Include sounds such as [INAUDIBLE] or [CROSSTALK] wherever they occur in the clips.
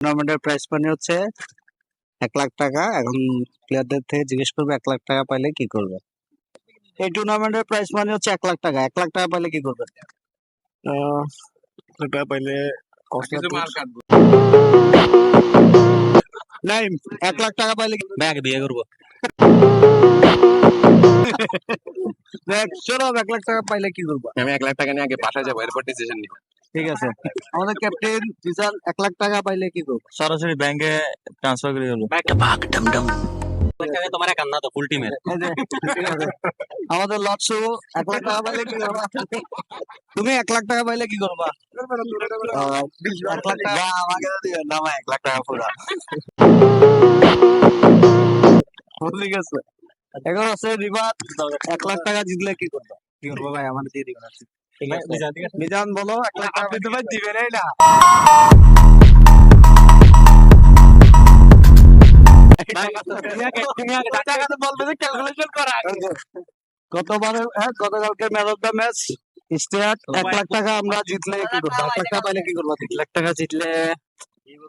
টুর্নামেন্টের প্রাইস মানি হচ্ছে এক লাখ টাকা। এখন প্লেয়ারদের থেকে জিজ্ঞেস করবে এক লাখ টাকা পাইলে কি করবে? এই টুর্নামেন্টের প্রাইস মানি হচ্ছে এক লাখ টাকা। এক লাখ টাকা পাইলে কি করবে? টাকা পাইলে নাই এক লাখ টাকা পাইলে কি- ব্যাগ বিয়ে করব। [LAUGHS] দেখ শোনো এক লাখ টাকা পাইলে কি করব? আমি এক লাখ টাকা নিয়ে আগে বাসায় যাব এরপর ডিসিশন নিব। ঠিক আছে। আমাদের ক্যাপ্টেন এক লাখ টাকা পাইলে কি করব? সরাসরি ব্যাংকে ট্রান্সফার করে দেবো তোমার একান্ন তো ফুল টিমের। আমাদের লটসু এক লাখ টাকা পাইলে কি করবা? তুমি এক লাখ টাকা পাইলে কি করবা? এক লাখ টাকা আমাকে দিবেন না আমার এক লাখ টাকা পুরা। ঠিক আছে এখন আছে রিবাদ এক লাখ টাকা জিতলে কি করবা? কি করব ভাই? আমার দিয়ে দিবেন ঠিক আছে মিজান বলো টাকা আপনি তো ভাই দিবেনই না গতবারে গতকালকে match of the match state এক লাখ টাকা আমরা জিতলে কি করব এক লাখ টাকা পাইলে কি করব এক লাখ টাকা জিতলে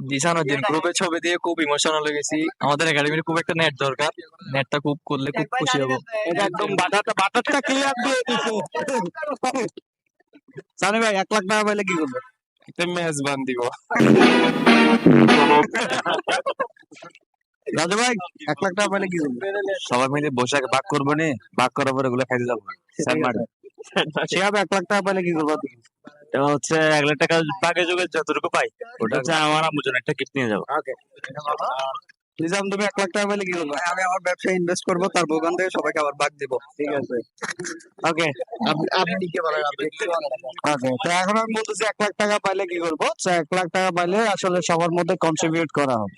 দিশানোর দিন গ্রুপে ছবি দিয়ে খুব ইমোশনাল হয়ে গেছি আমাদের একাডেমির খুব একটা নেট দরকার. নেটটা খুব করলে খুব খুশি হব। এটা একদম বাটারটা বাটারটা ক্লিয়ার দিয়ে দিছে সানি ভাই এক লাখ টাকা পাইলে কি করবে? একটা ম্যাচ বান দিব। রাজু ভাই এক লাখ টাকা পাইলে কি করবে? সবাই মিলে বসে আগে ভাগ করব নি? ভাগ করার পরে ওগুলো খাইতে যাব। স্যার এক লাখ টাকা পাইলে কি করব? হচ্ছে এক লাখ টাকা বাগে যোগে যতটুকু পাই ওটা হচ্ছে আমার আম্মুর একটা কিট নিয়ে যাব। নিজাম তুমি এক লাখ টাকা পাইলে কি করব? আমি আমার ব্যবসায় ইনভেস্ট করব তার ওখান থেকে সবাইকে আবার ভাগ দিব। ঠিক আছে। ওকে। আপনি কি বলেন আপনি ওকে তো এখন আমি বলতেছি এক লাখ টাকা পাইলে কি করব? এক লাখ টাকা পাইলে আসলে সবার মধ্যে কন্ট্রিবিউট করা হবে।